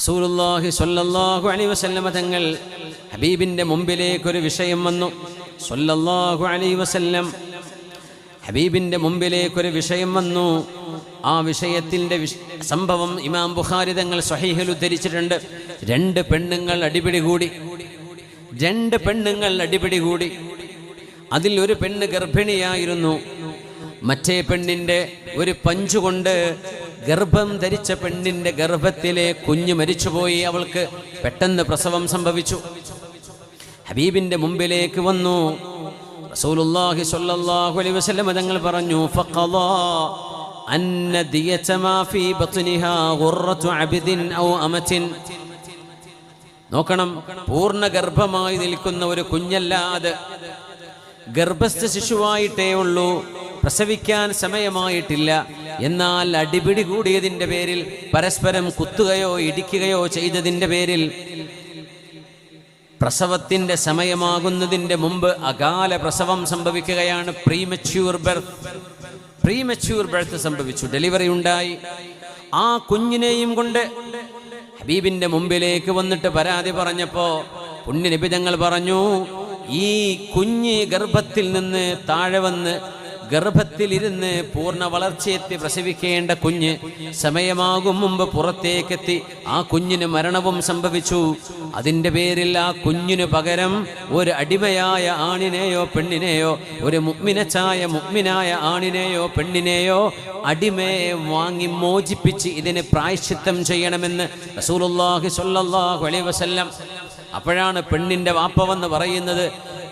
റസൂലുള്ളാഹി സ്വല്ലല്ലാഹു അലൈഹി വസല്ലമ തങ്ങൾ ഹബീബിന്റെ മുമ്പിലേക്ക് ഒരു വിഷയം വന്നു. സ്വല്ലല്ലാഹു അലൈഹി വസല്ലം ഹബീബിന്റെ മുമ്പിലേക്ക് ഒരു വിഷയം വന്നു. ആ വിഷയത്തിന്റെ സംഭവം ഇമാം ബുഖാരി തങ്ങൾ സ്വഹീഹിൽ ഉദ്ധരിച്ചിട്ടുണ്ട്. രണ്ട് പെണ്ണുങ്ങൾ അടിപിടി കൂടി. രണ്ട് പെണ്ണുങ്ങൾ അടിപിടി കൂടി. അതിൽ ഒരു പെണ്ണ് ഗർഭിണിയായിരുന്നു. മറ്റേ പെണ്ണിന്റെ ഒരു പഞ്ചുകൊണ്ട് ഗർഭം ധരിച്ച പെണ്ണിന്റെ ഗർഭത്തിലെ കുഞ്ഞ് മരിച്ചുപോയി. അവൾക്ക് പെട്ടെന്ന് പ്രസവം സംഭവിച്ചു. ഹബീബിന്റെ മുമ്പിലേക്ക് വന്നു. റസൂലുള്ളാഹി സ്വല്ലല്ലാഹു അലൈഹി തങ്ങൾ പറഞ്ഞു അന്ന ദിയത മാ ഫീ ബത്നിഹാ ഔ നോക്കണം പൂർണ ഗർഭമായി നിൽക്കുന്ന ഒരു കുഞ്ഞല്ലാതെ ഗർഭസ്ഥ ശിശുവായിട്ടേ ഉള്ളൂ. പ്രസവിക്കാൻ സമയമായിട്ടില്ല. എന്നാൽ അടിപിടി കൂടിയതിന്റെ പേരിൽ പരസ്പരം കുത്തുകയോ ഇടിക്കുകയോ ചെയ്തതിന്റെ പേരിൽ പ്രസവത്തിന്റെ സമയമാകുന്നതിന്റെ മുമ്പ് അകാല പ്രസവം സംഭവിക്കുകയാണ്. പ്രീമച്യൂർ ബർത്ത് പ്രീമച്യൂർ ബർത്ത് സംഭവിച്ചു. ഡെലിവറി ഉണ്ടായി. ആ കുഞ്ഞിനെയും കൊണ്ട് ഹബീബിന്റെ മുമ്പിലേക്ക് വന്നിട്ട് പരാതി പറഞ്ഞപ്പോൾ പുണ്യനിബിതങ്ങൾ പറഞ്ഞു ഈ കുഞ്ഞ് ഗർഭത്തിൽ നിന്ന് താഴെ വന്ന് ഗർഭത്തിലിരുന്ന് പൂർണ വളർച്ചയെത്തി പ്രസവിക്കേണ്ട കുഞ്ഞ് സമയമാകും മുമ്പ് പുറത്തേക്കെത്തി. ആ കുഞ്ഞിന് മരണവും സംഭവിച്ചു. അതിന്റെ പേരിൽ ആ കുഞ്ഞിനു പകരം ഒരു അടിമയായ ആണിനെയോ പെണ്ണിനെയോ ഒരു മുഗ്മിനച്ചായ മുഗ്മിനായ ആണിനെയോ പെണ്ണിനെയോ അടിമയെ വാങ്ങി മോചിപ്പിച്ച് ഇതിന് പ്രായശ്ചിത്തം ചെയ്യണമെന്ന് റസൂലുള്ളാഹി സ്വല്ലല്ലാഹു അലൈഹി വസല്ലം അപ്പോഴാണ് പെണ്ണിന്റെ വാപ്പവെന്ന് പറയുന്നത്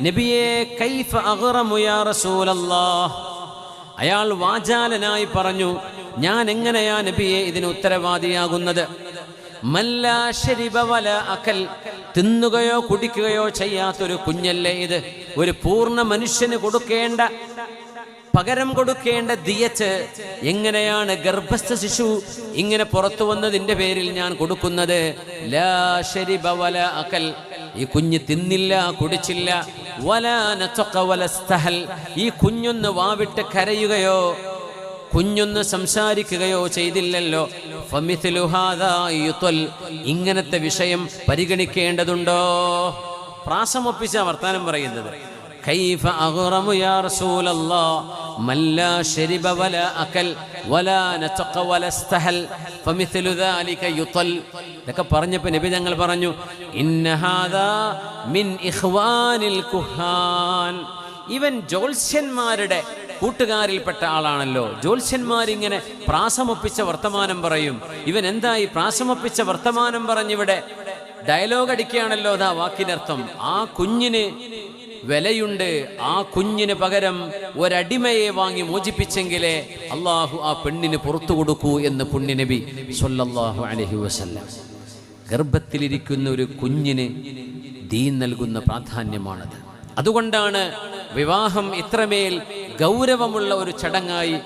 നബിയെ കൈഫ അഗ്റമു യാ റസൂലല്ലാഹ്? അയാൾ വാചാലനായി പറഞ്ഞു ഞാൻ എങ്ങനെയാ നബിയെ ഇതിന് ഉത്തരവാദിയാകുന്നത്? മല്ലാ അക്കൽ തിന്നുകയോ കുടിക്കുകയോ ചെയ്യാത്തൊരു കുഞ്ഞല്ലേ ഇത്? ഒരു പൂർണ മനുഷ്യന് കൊടുക്കേണ്ട പകരം കൊടുക്കേണ്ട ദിയച്ച് എങ്ങനെയാണ് ഗർഭസ്ഥ ശിശു ഇങ്ങനെ പുറത്തു വന്നതിന്റെ പേരിൽ ഞാൻ കൊടുക്കുന്നത്? ലാ ശരിബ വല അകൽ ഈ കുഞ്ഞ് തിന്നില്ല കുടിച്ചില്ല. ഈ കുഞ്ഞൊന്ന് വാവിട്ട് കരയുകയോ കുഞ്ഞൊന്ന് സംസാരിക്കുകയോ ചെയ്തില്ലല്ലോ. ഇങ്ങനത്തെ വിഷയം പരിഗണിക്കേണ്ടതുണ്ടോ? പ്രാസമൊപ്പിച്ച വർത്താനം പറയുന്നത്. كيف أغرم يا رسول الله من لا شرب ولا أكل ولا نطق ولا استهل فمثل ذلك يطل ഇതൊക്കെ പറഞ്ഞപ്പോൾ നബി ഞങ്ങൾ പറഞ്ഞു ഇന്ന ഹാദാ മിൻ ഇഖ്വാനിൽ കുഹാൻ ഇവൻ ജ്യോത്സ്യന്മാരുടെ കൂട്ടുകാരിൽപ്പെട്ട ആളാണല്ലോ ജ്യോത്സ്യന്മാരിങ്ങനെ പ്രാസമൊപ്പിച്ച വർത്തമാനം പറയും ഇവൻ എന്തായി പ്രാസമൊപ്പിച്ച വർത്തമാനം പറഞ്ഞിവിടെ ഡയലോഗ് അടിക്കുകയാണല്ലോ അതാ വാക്കിനർത്ഥം ആ കുഞ്ഞിന് വിലയുണ്ട്. ആ കുഞ്ഞിന് പകരം ഒരടിമയെ വാങ്ങി മോചിപ്പിച്ചെങ്കിലേ അള്ളാഹു ആ പെണ്ണിന് പുറത്തു കൊടുക്കൂ എന്ന് പുണ്യനബി സൊല്ലാഹു അലഹി വസല്ലം. ഗർഭത്തിലിരിക്കുന്ന ഒരു കുഞ്ഞിന് ദീൻ നൽകുന്ന പ്രാധാന്യമാണത്. അതുകൊണ്ടാണ് വിവാഹം ഇത്രമേൽ ഗൗരവമുള്ള ഒരു ചടങ്ങായി.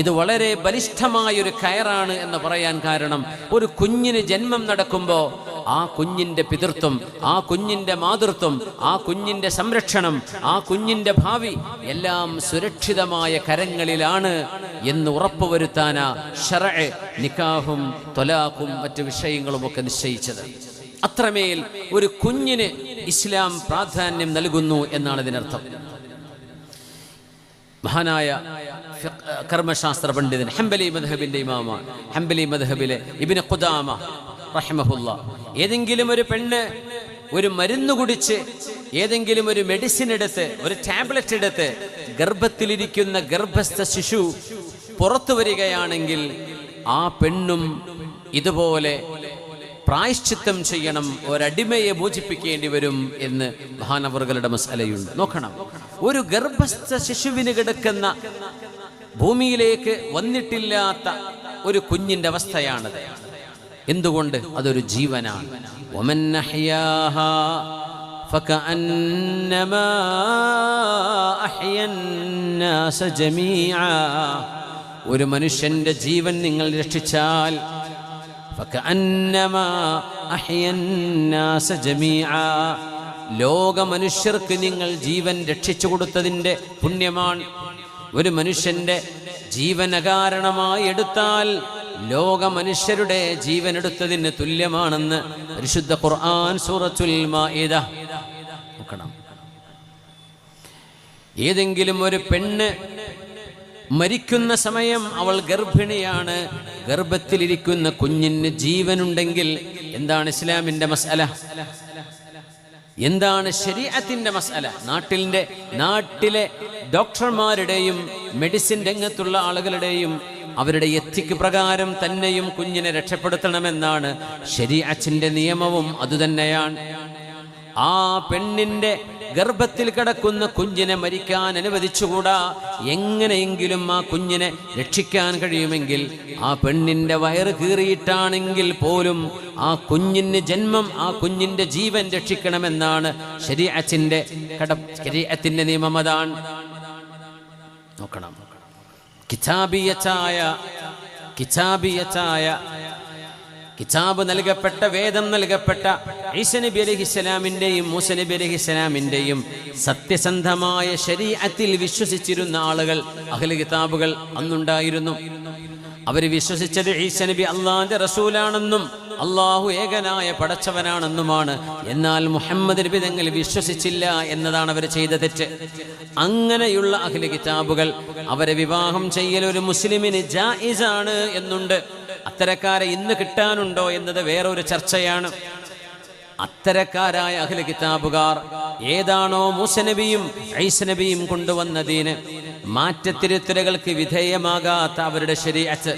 ഇത് വളരെ ബലിഷ്ഠമായ ഒരു കയറാണ് എന്ന് പറയാൻ കാരണം ഒരു കുഞ്ഞിന് ജന്മം നടക്കുമ്പോൾ ആ കുഞ്ഞിന്റെ പിതൃത്വം ആ കുഞ്ഞിന്റെ മാതൃത്വം ആ കുഞ്ഞിന്റെ സംരക്ഷണം ആ കുഞ്ഞിന്റെ ഭാവി എല്ലാം സുരക്ഷിതമായ കരങ്ങളിലാണ് എന്ന് ഉറപ്പുവരുത്താനാ ഷറ നിക്കാഹും തൊലാഖും മറ്റു വിഷയങ്ങളുമൊക്കെ നിശ്ചയിച്ചത്. അത്രമേൽ ഒരു കുഞ്ഞിന് ഇസ്ലാം പ്രാധാന്യം നൽകുന്നു എന്നാണ് ഇതിനർത്ഥം. മഹാനായ കർമ്മശാസ്ത്ര പണ്ഡിതൻ ഹംബലി മദ്ഹബിന്റെ ഇമാമ ഹംബലി മദ്ഹബിലെ ഇബിന് ഖുദാമ റഹ്മഹുല്ല. ഏതെങ്കിലും ഒരു പെണ്ണ് ഒരു മരുന്ന് കുടിച്ച് ഏതെങ്കിലും ഒരു മെഡിസിൻ എടുത്ത് ഒരു ടാബ്ലറ്റ് എടുത്ത് ഗർഭത്തിലിരിക്കുന്ന ഗർഭസ്ഥ ശിശു പുറത്തു വരികയാണെങ്കിൽ ആ പെണ്ണും ഇതുപോലെ പ്രായശ്ചിത്തം ചെയ്യണം ഒരടിമയെ മോചിപ്പിക്കേണ്ടി വരും എന്ന് മഹാനവറുകളുടെ മസാലയുണ്ട്. നോക്കണം. ഒരു ഗർഭസ്ഥ ശിശുവിന് കിടക്കുന്ന ഭൂമിയിലേക്ക് വന്നിട്ടില്ലാത്ത ഒരു കുഞ്ഞിന്റെ അവസ്ഥയാണത്. എന്തുകൊണ്ട്? അതൊരു ജീവനാണ്. ഒരു മനുഷ്യന്റെ ജീവൻ നിങ്ങൾ രക്ഷിച്ചാൽ ലോക മനുഷ്യർക്ക് നിങ്ങൾ ജീവൻ രക്ഷിച്ചു കൊടുത്തതിന്റെ പുണ്യമാണ്. ഒരു മനുഷ്യന്റെ ജീവനകാരണമായി എടുത്താൽ ലോക മനുഷ്യരുടെ ജീവൻ എടുത്തതിന് തുല്യമാണെന്ന് പരിശുദ്ധ ഖുർആൻ സൂറത്തുൽ മാഇദ. നോക്കണം. ഏതെങ്കിലും ഒരു പെണ്ണ് മരിക്കുന്ന സമയം അവൾ ഗർഭിണിയാണ്. ഗർഭത്തിലിരിക്കുന്ന കുഞ്ഞിന് ജീവനുണ്ടെങ്കിൽ എന്താണ് ഇസ്ലാമിന്റെ മസല? എന്താണ് ശരീഅത്തിന്റെ മസല? നാട്ടിലെ നാട്ടിലെ ഡോക്ടർമാരുടെയും മെഡിസിൻ രംഗത്തുള്ള ആളുകളുടെയും അവരുടെ എത്തിക്ക് പ്രകാരം തന്നെയും കുഞ്ഞിനെ രക്ഷപ്പെടുത്തണമെന്നാണ് ശരീഅച്ചിന്റെ നിയമവും അതുതന്നെയാണ്. ആ പെണ്ണിന്റെ ഗർഭത്തിൽ കിടക്കുന്ന കുഞ്ഞിനെ മരിക്കാൻ അനുവദിച്ചുകൂടാ? എങ്ങനെയെങ്കിലും ആ കുഞ്ഞിനെ രക്ഷിക്കാൻ കഴിയുമെങ്കിൽ ആ പെണ്ണിന്റെ വയറ് കീറിയിട്ടാണെങ്കിൽ പോലും ആ കുഞ്ഞിന് ജന്മം ആ കുഞ്ഞിന്റെ ജീവൻ രക്ഷിക്കണമെന്നാണ് ശരീഅച്ചിന്റെ കട ശരീഅത്തിന്റെ നിയമം അതാണ്. നോക്കണം. കിതാബിയച്ചായ കിതാബിയച്ചായ കിതാബ് നൽകപ്പെട്ട വേദം നൽകപ്പെട്ട ഈസ നബി അലഹിസ്സലാമിന്റെയും മൂസനബി അലഹിസ്സലാമിന്റെയും സത്യസന്ധമായ ശരീരത്തിൽ വിശ്വസിച്ചിരുന്ന ആളുകൾ അഖില കിതാബുകൾ അന്നുണ്ടായിരുന്നു. അവർ വിശ്വസിച്ചത് ഈസ നബി അള്ളാന്റെ റസൂലാണെന്നും അള്ളാഹു ഏകനായ പടച്ചവനാണെന്നുമാണ്. എന്നാൽ മുഹമ്മദ് നബി തങ്ങൾ വിശ്വസിച്ചില്ല എന്നതാണ് അവർ ചെയ്ത തെറ്റ്. അങ്ങനെയുള്ള അഖില കിതാബുകൾ അവരെ വിവാഹം ചെയ്യൽ ഒരു മുസ്ലിമിന് ജായിസാണ് എന്നുണ്ട്. അത്തരക്കാരെ ഇന്ന് കിട്ടാനുണ്ടോ എന്നത് വേറൊരു ചർച്ചയാണ്. അത്തരക്കാരായ അഖില കിതാബുകാർ ഏതാണോ മൂസനബിയും ഐസനബിയും കൊണ്ടുവന്നതിന് മാറ്റത്തിരുത്തലുകൾക്ക് വിധേയമാകാത്ത അവരുടെ ശരീഅത്ത്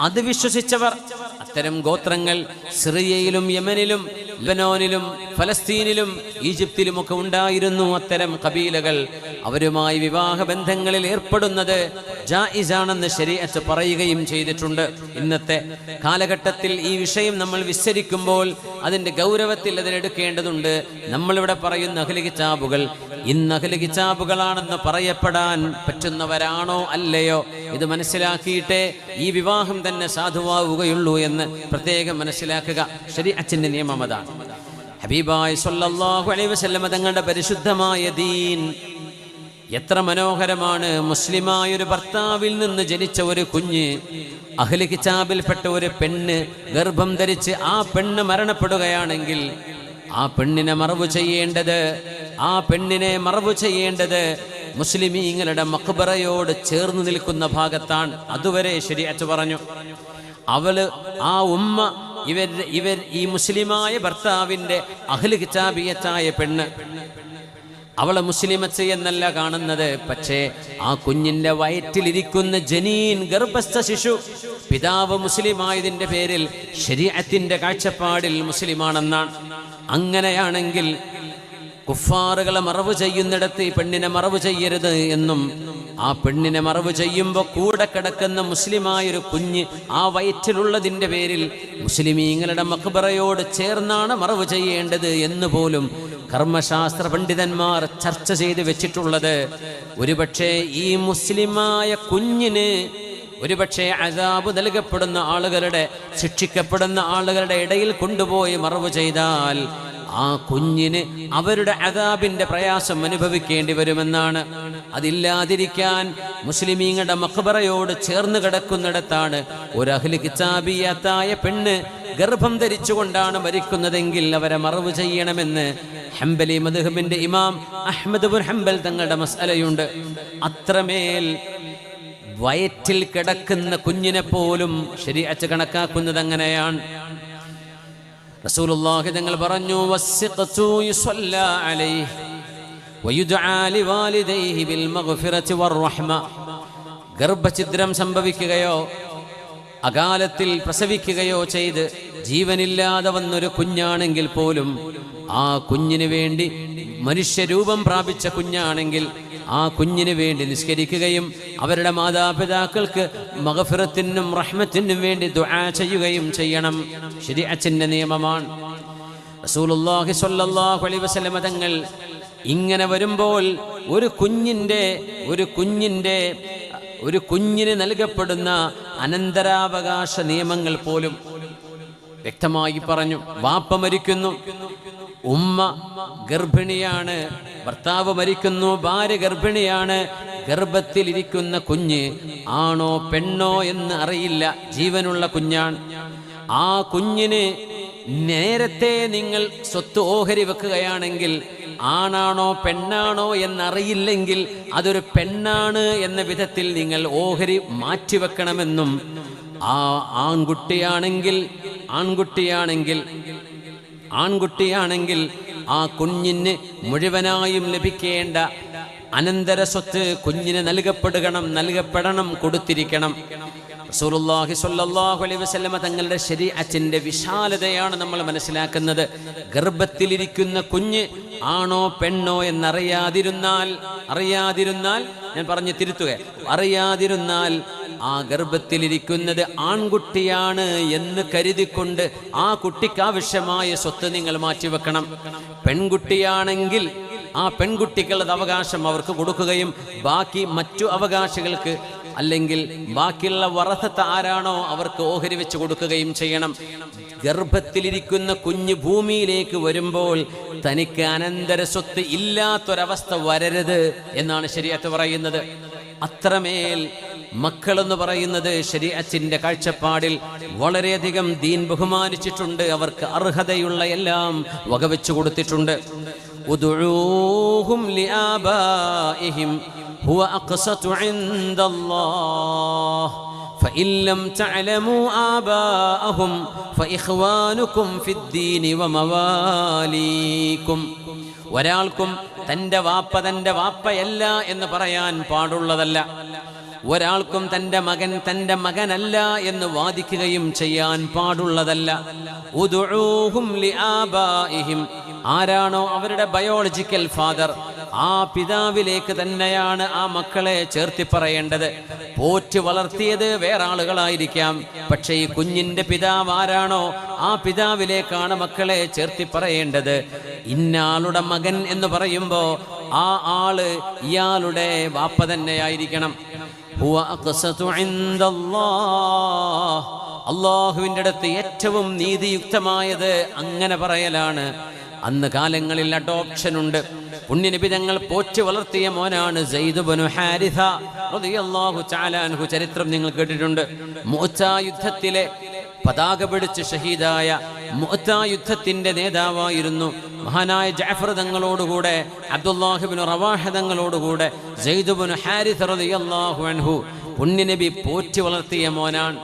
അത് വിശ്വസിച്ചവർ അത്തരം ഗോത്രങ്ങൾ സിറിയയിലും യമനിലും ലബനോനിലും ഫലസ്തീനിലും ഈജിപ്തിലുമൊക്കെ ഉണ്ടായിരുന്നു അത്തരം കബീലകൾ. അവരുമായി വിവാഹ ബന്ധങ്ങളിൽ ഏർപ്പെടുന്നത് ജായിസാണെന്ന് ശരീഅത്ത് പറയുകയും ചെയ്തിട്ടുണ്ട്. ഇന്നത്തെ കാലഘട്ടത്തിൽ ഈ വിഷയം നമ്മൾ വിസ്തരിക്കുമ്പോൾ അതിന്റെ ഗൗരവത്തിൽ അതിനെടുക്കേണ്ടതുണ്ട്. നമ്മളിവിടെ പറയുന്ന അഖില കിതാബുകൾ. ഇന്ന് അഖില കിതാബുകളാണെന്ന് പറയപ്പെടാൻ പറ്റുന്നവരാണോ അല്ലയോ? ഇത് മനസ്സിലാക്കിയിട്ടേ ഈ വിവാഹം തന്നെ സാധുവാവുകയുള്ളൂ എന്ന് പ്രത്യേകം മനസ്സിലാക്കുക ശരി അച്ഛന്റെ നിയമം അതാണ്. ഹബീബായ് സൊല്ലാഹു അലൈഹി വസല്ലമ തങ്ങളുടെ പരിശുദ്ധമായ ദീൻ എത്ര മനോഹരമാണ്. മുസ്ലിമായ ഒരു ഭർത്താവിൽ നിന്ന് ജനിച്ച ഒരു കുഞ്ഞ് അഹ്ലി കിതാബിൽപ്പെട്ട ഒരു പെണ്ണ് ഗർഭം ധരിച്ച് ആ പെണ്ണ് മരണപ്പെടുകയാണെങ്കിൽ ആ പെണ്ണിനെ മറവ് ചെയ്യേണ്ടത് ആ പെണ്ണിനെ മറവ് ചെയ്യേണ്ടത് മുസ്ലിമീങ്ങളുടെ മക്ബറയോട് ചേർന്ന് നിൽക്കുന്ന ഭാഗത്താണ് അതുവരെ ശരിയച്ച് പറഞ്ഞു. അവൾ ആ ഉമ്മ ഇവർ ഇവർ ഈ മുസ്ലിമായ ഭർത്താവിന്റെ അഹ്ലി കിതാബിയത്തായ പെണ്ണ്. അവളെ മുസ്ലിമത്ത് എന്നല്ല കാണുന്നത്. പക്ഷേ ആ കുഞ്ഞിന്റെ വയറ്റിലിരിക്കുന്ന ജനീൻ ഗർഭസ്ഥ ശിശു പിതാവ് മുസ്ലിമായതിന്റെ പേരിൽ ശരീഅത്തിന്റെ കാഴ്ചപ്പാടിൽ മുസ്ലിമാണെന്നാണ്. അങ്ങനെയാണെങ്കിൽ കുഫാറുകളെ മറവ് ചെയ്യുന്നിടത്ത് ഈ പെണ്ണിനെ മറവ് ചെയ്യരുത് എന്നും ആ പെണ്ണിനെ മറവ് ചെയ്യുമ്പോൾ കൂടെ കിടക്കുന്ന മുസ്ലിമായൊരു കുഞ്ഞ് ആ വയറ്റിലുള്ളതിന്റെ പേരിൽ മുസ്ലിമീങ്ങളുടെ മക്ബറയോട് ചേർന്നാണ് മറവ് ചെയ്യേണ്ടത് എന്ന് പോലും കർമ്മശാസ്ത്ര പണ്ഡിതന്മാർ ചർച്ച ചെയ്ത് വെച്ചിട്ടുള്ളത്. ഒരുപക്ഷെ ഈ മുസ്ലിമായ കുഞ്ഞിന് ഒരുപക്ഷെ അതാബ് നൽകപ്പെടുന്ന ആളുകളുടെ ശിക്ഷിക്കപ്പെടുന്ന ആളുകളുടെ ഇടയിൽ കൊണ്ടുപോയി മറവ് ചെയ്താൽ ആ കുഞ്ഞിന് അവരുടെ അതാബിന്റെ പ്രയാസം അനുഭവിക്കേണ്ടി വരുമെന്നാണ്. അതില്ലാതിരിക്കാൻ മുസ്ലിമീങ്ങളുടെ മഖബറയോട് ചേർന്ന് കിടക്കുന്നിടത്താണ് ഒരു അഹ്ലി കിതാബിയത്തായ പെണ്ണ് ഗർഭം ധരിച്ചുകൊണ്ടാണ് മരിക്കുന്നതെങ്കിൽ അവരെ മറവ് ചെയ്യണമെന്ന് ഹംബലി മദ്ഹബിന്റെ ഇമാം അഹമ്മദ് ബുൻ ഹംബൽ തങ്ങളുടെ മസലയുണ്ട് അത്രമേൽ വയറ്റിൽ കിടക്കുന്ന കുഞ്ഞിനെ പോലും ശരിയച്ച് കണക്കാക്കുന്നത് അങ്ങനെയാണ്. റസൂലുള്ളാഹി തങ്ങൾ പറഞ്ഞു വസ്സിഖ്തു യുസല്ലാ അലൈഹി വയുദ്ആ ലിവാലിദൈഹി ബിൽ മഗ്ഫിറതി വർ-റഹ്മ. ഗർഭഛിദ്രം സംഭവിക്കുകയോ അകാലത്തിൽ പ്രസവിക്കുകയോ ചെയ്ത് ജീവനില്ലാതെ വന്നൊരു കുഞ്ഞാണെങ്കിൽ പോലും ആ കുഞ്ഞിനു വേണ്ടി മനുഷ്യരൂപം പ്രാപിച്ച കുഞ്ഞാണെങ്കിൽ ആ കുഞ്ഞിന് വേണ്ടി നിസ്കരിക്കുകയും അവരുടെ മാതാപിതാക്കൾക്ക് മകഫിറത്തിനും റഹ്മത്തിനും വേണ്ടി ദുആ ചെയ്യുകയും ചെയ്യണം. ശരി അച്ഛന്റെ നിയമമാണ്. റസൂലുള്ളാഹി സ്വല്ലല്ലാഹു അലൈഹി തങ്ങൾ ഇങ്ങനെ വരുമ്പോൾ ഒരു കുഞ്ഞിന്റെ ഒരു കുഞ്ഞിന്റെ ഒരു കുഞ്ഞിന് നൽകപ്പെടുന്ന അനന്തരാവകാശ നിയമങ്ങൾ പോലും വ്യക്തമായി പറഞ്ഞു. വാപ്പ മരിക്കുന്നു. ഉമ്മ ഗർഭിണിയാണ് ഭർത്താവ് മരിക്കുന്നു ഭാര്യ ഗർഭിണിയാണ് ഗർഭത്തിലിരിക്കുന്ന കുഞ്ഞ് ആണോ പെണ്ണോ എന്ന് അറിയില്ല ജീവനുള്ള കുഞ്ഞാണ്. ആ കുഞ്ഞിന് നേരത്തെ നിങ്ങൾ സ്വത്ത് ഓഹരി വെക്കുകയാണെങ്കിൽ ആണാണോ പെണ്ണാണോ എന്നറിയില്ലെങ്കിൽ അതൊരു പെണ്ണാണ് എന്ന വിധത്തിൽ നിങ്ങൾ ഓഹരി മാറ്റിവെക്കണമെന്നും ആ ആൺകുട്ടിയാണെങ്കിൽ ആൺകുട്ടിയാണെങ്കിൽ ആൺകുട്ടിയാണെങ്കിൽ ആ കുഞ്ഞിന് മുഴുവനായും ലഭിക്കേണ്ട അനന്തര സ്വത്ത് കുഞ്ഞിന് നൽകപ്പെടുകണം നൽകപ്പെടണം കൊടുത്തിരിക്കണം. റസൂലുള്ളാഹി സ്വല്ലല്ലാഹു അലൈഹി വസല്ലമ തങ്ങളുടെ ശരീഅത്തിന്റെ വിശാലതയാണ് നമ്മൾ മനസ്സിലാക്കുന്നത്. ഗർഭത്തിലിരിക്കുന്ന കുഞ്ഞ് ആണോ പെണ്ണോ എന്നറിയാതിരുന്നാൽ അറിയാതിരുന്നാൽ ഞാൻ പറഞ്ഞു തിരുത്തുക അറിയാതിരുന്നാൽ ആ ഗർഭത്തിലിരിക്കുന്നത് ആൺകുട്ടിയാണ് എന്ന് കരുതിക്കൊണ്ട് ആ കുട്ടിക്ക് ആവശ്യമായ സ്വത്ത് നിങ്ങൾ മാറ്റിവെക്കണം പെൺകുട്ടിയാണെങ്കിൽ ആ പെൺകുട്ടികളുടെ അവകാശം അവർക്ക് കൊടുക്കുകയും ബാക്കി മറ്റു അവകാശികൾക്ക് അല്ലെങ്കിൽ ബാക്കിയുള്ള വറസത്ത് ആരാണോ അവർക്ക് ഓഹരി വെച്ച് കൊടുക്കുകയും ചെയ്യണം. ഗർഭത്തിലിരിക്കുന്ന കുഞ്ഞ് ഭൂമിയിലേക്ക് വരുമ്പോൾ തനിക്ക് അനന്തര സ്വത്ത് ഇല്ലാത്തൊരവസ്ഥ വരരുത് എന്നാണ് ശരിയത്ത് പറയുന്നത്. അത്രമേൽ മക്കളെന്ന് പറയുന്നത് ശരീഅത്തിന്റെ കാഴ്ചപ്പാടിൽ വളരെയധികം ദീൻ ബഹുമാനിച്ചിട്ടുണ്ട് അവർക്ക് അർഹതയുള്ള എല്ലാം വകവെച്ചു കൊടുത്തിട്ടുണ്ട് ഉദുഊഹും ലിആബാഇഹിം هو أقسط عند الله فإن لم تعلموا آباءهم فإخوانكم في الدين ومواليكم ഒരാൾക്കും തൻ്റെ വാപ്പ തൻ്റെ വാപ്പയല്ല എന്ന് പറയാൻ പാടുള്ളതല്ല ഒരാൾക്കും തന്റെ മകൻ തന്റെ മകനല്ല എന്ന് വാദിക്കുകയും ചെയ്യാൻ പാടുള്ളതല്ല. ആരാണോ അവരുടെ ബയോളജിക്കൽ ഫാദർ ആ പിതാവിലേക്ക് തന്നെയാണ് ആ മക്കളെ ചേർത്തി പറയേണ്ടത്. പോറ്റ് വളർത്തിയത് വേറെ ആളുകളായിരിക്കാം. പക്ഷേ ഈ കുഞ്ഞിന്റെ പിതാവ് ആരാണോ ആ പിതാവിലേക്കാണ് മക്കളെ ചേർത്തി പറയേണ്ടത്. ഇന്നാളുടെ മകൻ എന്ന് പറയുമ്പോ ആ ആൾ ഇയാളുടെ വാപ്പ തന്നെയായിരിക്കണം. അള്ളാഹുവിന്റെ അടുത്ത് ഏറ്റവും നീതിയുക്തമായത് അങ്ങനെ പറയലാണ്. അന്ന് കാലങ്ങളിൽ അഡോപ്ഷൻ ഉണ്ട്. പുണ്യനബി തങ്ങൾ പോറ്റി വളർത്തിയ മോനാണ് ചരിത്രം നിങ്ങൾ കേട്ടിട്ടുണ്ട്. മോച്ച യുദ്ധത്തിലെ പതാക പിടിച്ച് ഷഹീദായ മുഅത്ത യുദ്ധത്തിന്റെ നേതാവായിരുന്നു. മഹാനായ ജഅഫർ തങ്ങളോടുകൂടെ അബ്ദുല്ലാഹിബിൻ റവാഹ തങ്ങളോടുകൂടെ സെയ്ദുബിന് ഹാരിസ് റളിയല്ലാഹു അൻഹു പുണ്യനബി പോറ്റി വളർത്തിയ മോനാണ്.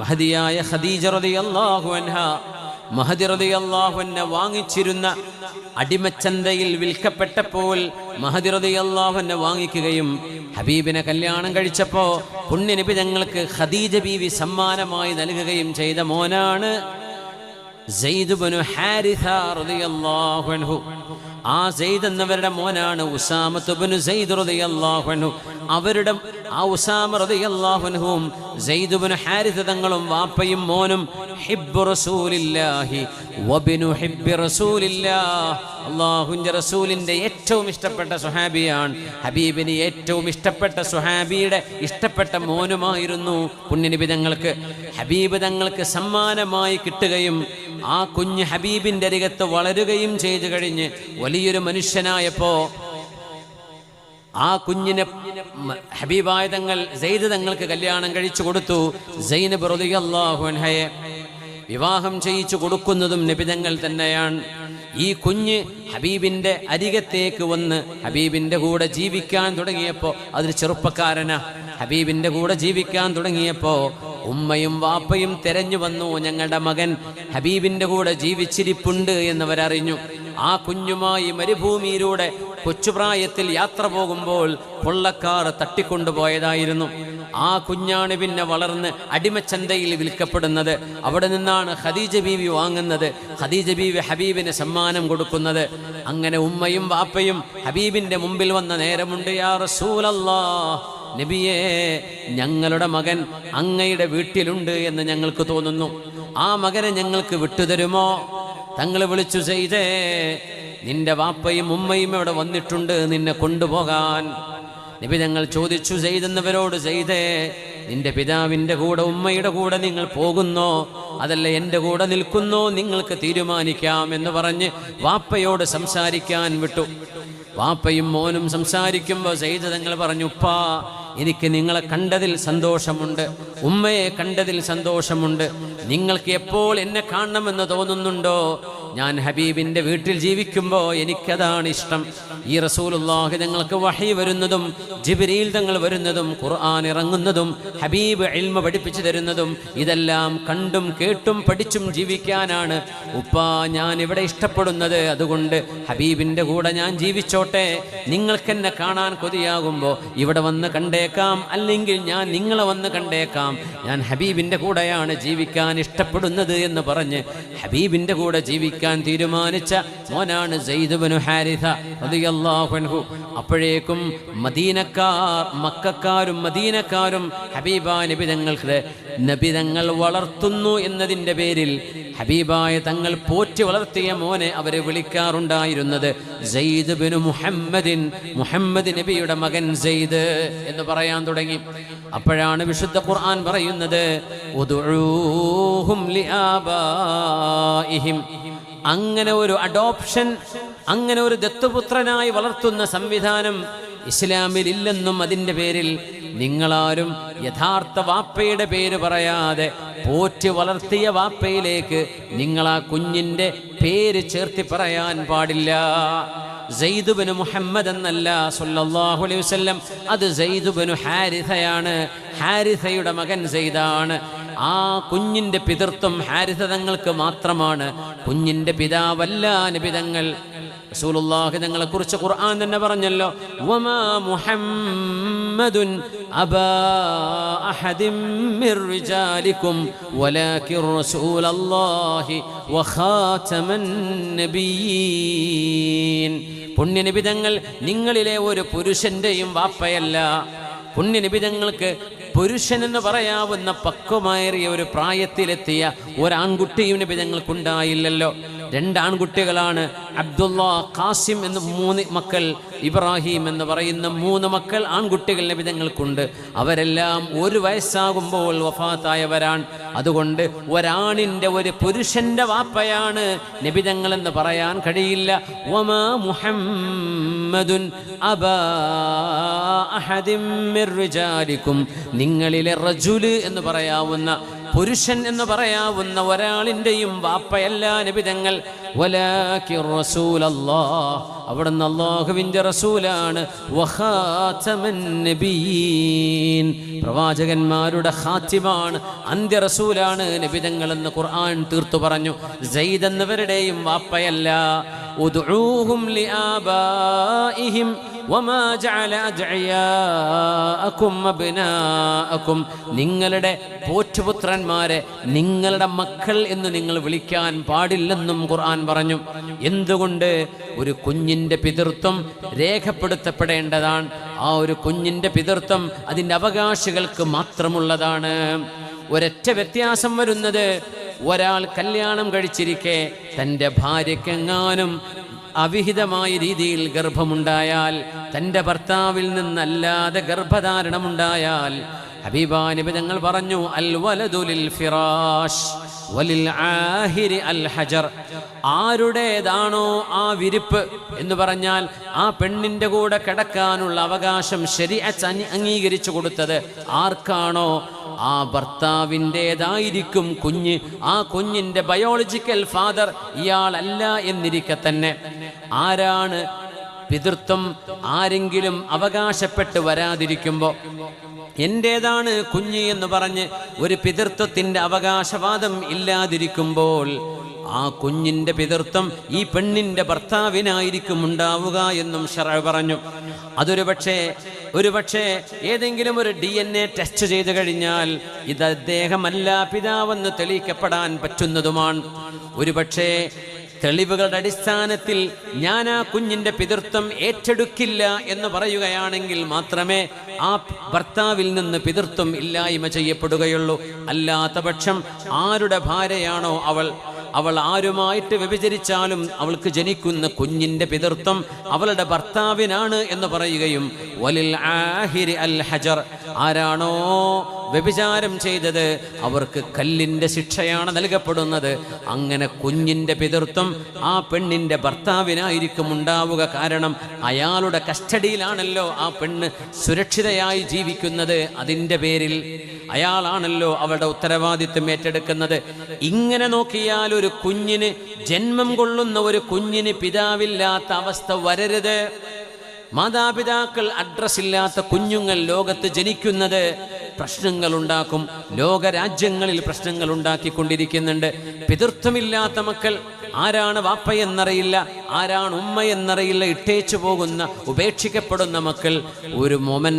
മഹദിയായ ഖദീജ റളിയല്ലാഹു അൻഹ. മഹദി റളിയല്ലാഹു അൻഹ വാങ്ങിച്ചിരുന്ന അടിമച്ചന്തയിൽ വിൽക്കപ്പെട്ടപ്പോൾ മഹദി റളിയല്ലാഹു അൻഹ വാങ്ങിക്കുകയും ഹബീബിനെ കല്യാണം കഴിച്ചപ്പോ പുണ്യനബി ഞങ്ങൾക്ക് ഖദീജ ബീവി സമ്മാനമായി നൽകുകയും ചെയ്ത മോനാണ് ആ സെയ്ദ് എന്നവരുടെ മോനാണ് ഉസാമത്ത് ബനു സെയ്ദ് റളിയല്ലാഹു അൻഹു. അവരുടെ ആ ഉസാമ റളിയല്ലാഹു അൻഹുവും സെയ്ദ് ബനു ഹാരിഥ തങ്ങളും വാപ്പയും മോനും ഹിബ്ബു റസൂലില്ലാഹി വബിനു ഹിബ്ബി റസൂലില്ലാഹ്. അള്ളാഹുവിന്റെ റസൂലിന്റെ ഏറ്റവും ഇഷ്ടപ്പെട്ട സുഹാബിയാണ് ഹബീബിന് ഏറ്റവും ഇഷ്ടപ്പെട്ട സുഹാബിയുടെ ഇഷ്ടപ്പെട്ട മോനുമായിരുന്നു പുണ്യനിബിതങ്ങൾക്ക്. ഹബീബ് തങ്ങൾക്ക് സമ്മാനമായി കിട്ടുകയും ആ കുഞ്ഞ് ഹബീബിന്റെ അരികത്ത് വളരുകയും ചെയ്തു കഴിഞ്ഞ് വലിയൊരു മനുഷ്യനായപ്പോ ആ കുഞ്ഞിനെ ഹബീബായ തങ്ങൾ സെയ്ദ് തങ്ങൾക്ക് കല്യാണം കഴിച്ചു കൊടുത്തു. സൈനബ് വിവാഹം ചെയ്യിച്ചു കൊടുക്കുന്നതും നിബിതങ്ങൾ തന്നെയാണ്. ഈ കുഞ്ഞ് ഹബീബിന്റെ അരികത്തേക്ക് വന്ന് ഹബീബിന്റെ കൂടെ ജീവിക്കാൻ തുടങ്ങിയപ്പോൾ അതൊരു ചെറുപ്പക്കാരനാ. ഹബീബിന്റെ കൂടെ ജീവിക്കാൻ തുടങ്ങിയപ്പോ ഉമ്മയും വാപ്പയും തെരഞ്ഞു വന്നു. ഞങ്ങളുടെ മകൻ ഹബീബിന്റെ കൂടെ ജീവിച്ചിരിപ്പുണ്ട് എന്നവരറിഞ്ഞു. ആ കുഞ്ഞുമായി മരുഭൂമിയിലൂടെ കൊച്ചുപ്രായത്തിൽ യാത്ര പോകുമ്പോൾ പൊള്ളക്കാർ തട്ടിക്കൊണ്ടുപോയതായിരുന്നു. ആ കുഞ്ഞാണ് പിന്നെ വളർന്ന് അടിമച്ചന്തയിൽ വിൽക്കപ്പെടുന്നത്. അവിടെ നിന്നാണ് ഖദീജ ബീവി വാങ്ങുന്നത്. ഖദീജ ബീവി ഹബീബിന് സമ്മാനം കൊടുക്കുന്നത്. അങ്ങനെ ഉമ്മയും വാപ്പയും ഹബീബിന്റെ മുമ്പിൽ വന്ന നേരമുണ്ട് യാ റസൂലല്ലാ നബിയേ ഞങ്ങളുടെ മകൻ അങ്ങയുടെ വീട്ടിലുണ്ട് എന്ന് ഞങ്ങൾക്ക് തോന്നുന്നു. ആ മകനെ ഞങ്ങൾക്ക് വിട്ടുതരുമോ? തങ്ങൾ വിളിച്ചു ചെയ്തേ നിന്റെ വാപ്പയും ഉമ്മയും ഇവിടെ വന്നിട്ടുണ്ട് നിന്നെ കൊണ്ടുപോകാൻ. നബി ഞങ്ങൾ ചോദിച്ചു ചെയ്തെന്നവരോട് ചെയ്തേ നിന്റെ പിതാവിന്റെ കൂടെ ഉമ്മയുടെ കൂടെ നിങ്ങൾ പോകുന്നോ? അതല്ല എന്റെ കൂടെ നിൽക്കുന്നോ? നിങ്ങൾക്ക് തീരുമാനിക്കാം എന്ന് പറഞ്ഞ് വാപ്പയോട് സംസാരിക്കാൻ വിട്ടു. വാപ്പയും മോനും സംസാരിക്കുമ്പോൾ ചെയ്ത് തങ്ങൾ പറഞ്ഞു ഉപ്പാ എനിക്ക് നിങ്ങളെ കണ്ടതിൽ സന്തോഷമുണ്ട്. ഉമ്മയെ കണ്ടതിൽ സന്തോഷമുണ്ട്. നിങ്ങൾക്ക് എപ്പോൾ എന്നെ കാണണമെന്ന് തോന്നുന്നുണ്ടോ? ഞാൻ ഹബീബിന്റെ വീട്ടിൽ ജീവിക്കുമ്പോൾ എനിക്കതാണ് ഇഷ്ടം. ഈ റസൂലുള്ളാഹി ഞങ്ങൾക്ക് വഹി വരുന്നതും ജിബിരിയിൽ തങ്ങൾ വരുന്നതും ഖുർആൻ ഇറങ്ങുന്നതും ഹബീബ് ഇൽമ പഠിപ്പിച്ചു തരുന്നതും ഇതെല്ലാം കണ്ടും കേട്ടും പഠിച്ചും ജീവിക്കാനാണ്. ഉപ്പ ഞാൻ ഇവിടെ ഇഷ്ടപ്പെടുന്നത്. അതുകൊണ്ട് ഹബീബിന്റെ കൂടെ ഞാൻ ജീവിച്ചോട്ടെ. നിങ്ങൾക്കെന്നെ കാണാൻ കൊതിയാകുമ്പോൾ ഇവിടെ വന്ന് കണ്ടേക്കാം. അല്ലെങ്കിൽ ഞാൻ നിങ്ങളെ വന്ന് കണ്ടേക്കാം. ഞാൻ ഹബീബിന്റെ കൂടെയാണ് ജീവിക്കാൻ ഇഷ്ടപ്പെടുന്നത് എന്ന് പറഞ്ഞ് ഹബീബിന്റെ കൂടെ ജീവിക്കാൻ തീരുമാനിച്ച മോനാണ് അപ്പോഴേക്കും മദീനക്കാർ മക്കാരും മദീനക്കാരും ഹബീബ നബിതങ്ങൾക്ക് നബിതങ്ങൾ വളർത്തുന്നു എന്നതിന്റെ പേരിൽ ഹബീബായ തങ്ങൾ പോറ്റി വളർത്തിയ മോനെ അവരെ വിളിക്കാറുണ്ടായിരുന്നത് സെയ്ദ് മുഹമ്മദിൻ മുഹമ്മദ് നബിയുടെ മകൻ സെയ്ദ് എന്ന് പറയാൻ തുടങ്ങി. അപ്പോഴാണ് വിശുദ്ധ ഖുർആൻ പറയുന്നത് അങ്ങനെ ഒരു അഡോപ്ഷൻ അങ്ങനെ ഒരു ദത്തുപുത്രനായി വളർത്തുന്ന സംവിധാനം ഇസ്ലാമിൽ ഇല്ലെന്നും അതിന്റെ പേരിൽ നിങ്ങളാരും യഥാർത്ഥ വാപ്പയുടെ പേര് പറയാതെ പോറ്റി വളർത്തിയ വാപ്പയിലേക്ക് നിങ്ങൾ ആ കുഞ്ഞിന്റെ പേര് ചേർത്തി പറയാൻ പാടില്ല. സെയ്ദുബിന് മുഹമ്മദ് എന്നല്ല സല്ലല്ലാഹു അലൈഹി അത് സെയ്ദുബിനു ഹാരിഥയാണ് ഹാരിഥയുടെ മകൻ സെയ്ദാണ്. ആ കുഞ്ഞിന്റെ പിതൃത്വം ഹാരിതങ്ങൾക്ക് മാത്രമാണ്. കുഞ്ഞിന്റെ പിതാവല്ല നബിതങ്ങൾ. റസൂലുള്ളാഹി കുറിച്ച് ഖുർആൻ തന്നെ പറഞ്ഞല്ലോ. വമാ മുഹമ്മദുൻ അബാ അഹദിൻ മിർ റിജാലികും വലാകിർ റസൂലല്ലാഹി വഖാതമൻ നബിയീൻ പുണ്യനിബിതങ്ങൾ നിങ്ങളിലെ ഒരു പുരുഷന്റെയും വാപ്പയല്ല. പുണ്യനിബിതങ്ങൾക്ക് പുരുഷൻ എന്ന് പറയാവുന്ന പക്വമേറിയ ഒരു പ്രായത്തിലെത്തിയ ഒരാൺകുട്ടിയും നിബിതങ്ങൾക്കുണ്ടായില്ലല്ലോ രണ്ടാൺകുട്ടികളാണ് അബ്ദുള്ള ഖാസിം എന്ന മൂന്ന് മക്കൾ ഇബ്രാഹിം എന്ന് പറയുന്ന മൂന്ന് മക്കൾ ആൺകുട്ടികൾ നബിതങ്ങൾക്കുണ്ട് അവരെല്ലാം ഒരു വയസ്സാകുമ്പോൾ വഫാത്തായവരാണ്. അതുകൊണ്ട് ഒരാണിന്റെ ഒരു പുരുഷന്റെ വാപ്പയാണ് നബിതങ്ങൾ എന്ന് പറയാൻ കഴിയില്ല. വമാ മുഹമ്മദുൻ നിങ്ങളിലെ റജുൽ എന്ന് പറയാവുന്ന പുരുഷൻ എന്ന് പറയാവുന്ന ഒരാളിന്റെയും വാപ്പയല്ല നിബിതങ്ങൾ. വലാക്കി വലാകി റസൂലല്ലാ അവിടുന്ന് അള്ളാഹുവിന്റെ റസൂലാണ് പ്രവാചകന്മാരുടെ ഹാത്യമാണ് അന്ത്യ റസൂലാണ് നബിതങ്ങൾ എന്ന് ഖുർആൻ തീർത്തു പറഞ്ഞു. സെയ്ദ് എന്നവരുടെയും വാപ്പയല്ല ലിആബാഇഹിം നിങ്ങളുടെ പോറ്റുപുത്രന്മാരെ നിങ്ങളുടെ മക്കൾ എന്ന് നിങ്ങൾ വിളിക്കാൻ പാടില്ലെന്നും ഖുർആൻ പറഞ്ഞു. എന്തുകൊണ്ട്? ഒരു കുഞ്ഞിന്റെ പിതൃത്വം രേഖപ്പെടുത്തപ്പെടേണ്ടതാണ്. ആ ഒരു കുഞ്ഞിന്റെ പിതൃത്വം അതിന്റെ അവകാശികൾക്ക് മാത്രമുള്ളതാണ്. ഒരൊറ്റ വ്യത്യാസം വരുന്നത് ഒരാൾ കല്യാണം കഴിച്ചിരിക്കെ തന്റെ ഭാര്യയ്ക്കെങ്ങാനും അവിഹിതമായ രീതിയിൽ ഗർഭമുണ്ടായാൽ തന്റെ ഭർത്താവിൽ നിന്നല്ലാതെ ഗർഭധാരണമുണ്ടായാൽ ഹബീബാ നബി തങ്ങൾ പറഞ്ഞു അൽ വലതുലിൽ ഫിറാഷ്. വലിൽ ഹജർ. ആരുടേതാണോ ആ വിരിപ്പ് എന്ന് പറഞ്ഞാൽ ആ പെണ്ണിന്റെ കൂടെ കിടക്കാനുള്ള അവകാശം ശരി അംഗീകരിച്ചു കൊടുത്തത് ആർക്കാണോ? ആ ഭർത്താവിന്റെതായിരിക്കും കുഞ്ഞ്. ആ കുഞ്ഞിന്റെ ബയോളജിക്കൽ ഫാദർ ഇയാളല്ല എന്നിരിക്കെ തന്നെ. ആരാണ് പിതൃത്വം ആരെങ്കിലും അവകാശപ്പെട്ട് വരാതിരിക്കുമ്പോൾ എന്റേതാണ് കുഞ്ഞ് എന്ന് പറഞ്ഞ് ഒരു പിതൃത്വത്തിന്റെ അവകാശവാദം ഇല്ലാതിരിക്കുമ്പോൾ ആ കുഞ്ഞിന്റെ പിതൃത്വം ഈ പെണ്ണിന്റെ ഭർത്താവിനായിരിക്കും ഉണ്ടാവുക എന്നും ഷറ പറഞ്ഞു. അതൊരു പക്ഷേ ഒരു പക്ഷേ ഏതെങ്കിലും ഒരു ഡി എൻ എ ടെസ്റ്റ് ചെയ്തു കഴിഞ്ഞാൽ ഇത് അദ്ദേഹമല്ല പിതാവെന്ന് തെളിയിക്കപ്പെടാൻ പറ്റുന്നതുമാണ്. ഒരു പക്ഷേ തെളിവുകളുടെ അടിസ്ഥാനത്തിൽ ഞാൻ ആ കുഞ്ഞിന്റെ പിതൃത്വം ഏറ്റെടുക്കില്ല എന്ന് പറയുകയാണെങ്കിൽ മാത്രമേ ആ ഭർത്താവിൽ നിന്ന് പിതൃത്വം ഇല്ലായ്മ ചെയ്യപ്പെടുകയുള്ളൂ. അല്ലാത്ത പക്ഷം ആരുടെ ഭാര്യയാണോ അവൾ? അവൾ ആരുമായിട്ട് വ്യഭിചരിച്ചാലും അവൾക്ക് ജനിക്കുന്ന കുഞ്ഞിന്റെ പിതൃത്വം അവളുടെ ഭർത്താവിനാണ് എന്ന് പറയുകയും വലിൽ ആഹിരി അൽ ഹജർ. ആരാണോ വ്യഭിചാരം ചെയ്തത് അവർക്ക് കല്ലിന്റെ ശിക്ഷയാണ് നൽകപ്പെടുന്നത്. അങ്ങനെ കുഞ്ഞിന്റെ പിതൃത്വം ആ പെണ്ണിന്റെ ഭർത്താവിനായിരിക്കും ഉണ്ടാവുക കാരണം അയാളുടെ കസ്റ്റഡിയിലാണല്ലോ ആ പെണ്ണ് സുരക്ഷിതയായി ജീവിക്കുന്നത്. അതിന്റെ പേരിൽ അയാളാണല്ലോ അവളുടെ ഉത്തരവാദിത്വം ഏറ്റെടുക്കുന്നത്. ഇങ്ങനെ നോക്കിയാൽ ഒരു കുഞ്ഞിന് ജന്മം കൊള്ളുന്ന ഒരു കുഞ്ഞിന് പിതാവില്ലാത്ത അവസ്ഥ വരരുത്. മാതാപിതാക്കൾ അഡ്രസ് ഇല്ലാത്ത കുഞ്ഞുങ്ങൾ ലോകത്ത് ജനിക്കുന്നത് പ്രശ്നങ്ങൾ ഉണ്ടാക്കും ലോകരാജ്യങ്ങളിൽ പ്രശ്നങ്ങൾ ഉണ്ടാക്കിക്കൊണ്ടിരിക്കുന്നുണ്ട് പിതൃത്വമില്ലാത്ത മക്കൾ ആരാണ് വാപ്പ എന്നറിയില്ല ആരാണ് ഉമ്മ എന്നറിയില്ല ഇട്ടേച്ചു പോകുന്ന ഉപേക്ഷിക്കപ്പെടുന്ന മക്കൾ ഒരു മൊമൻ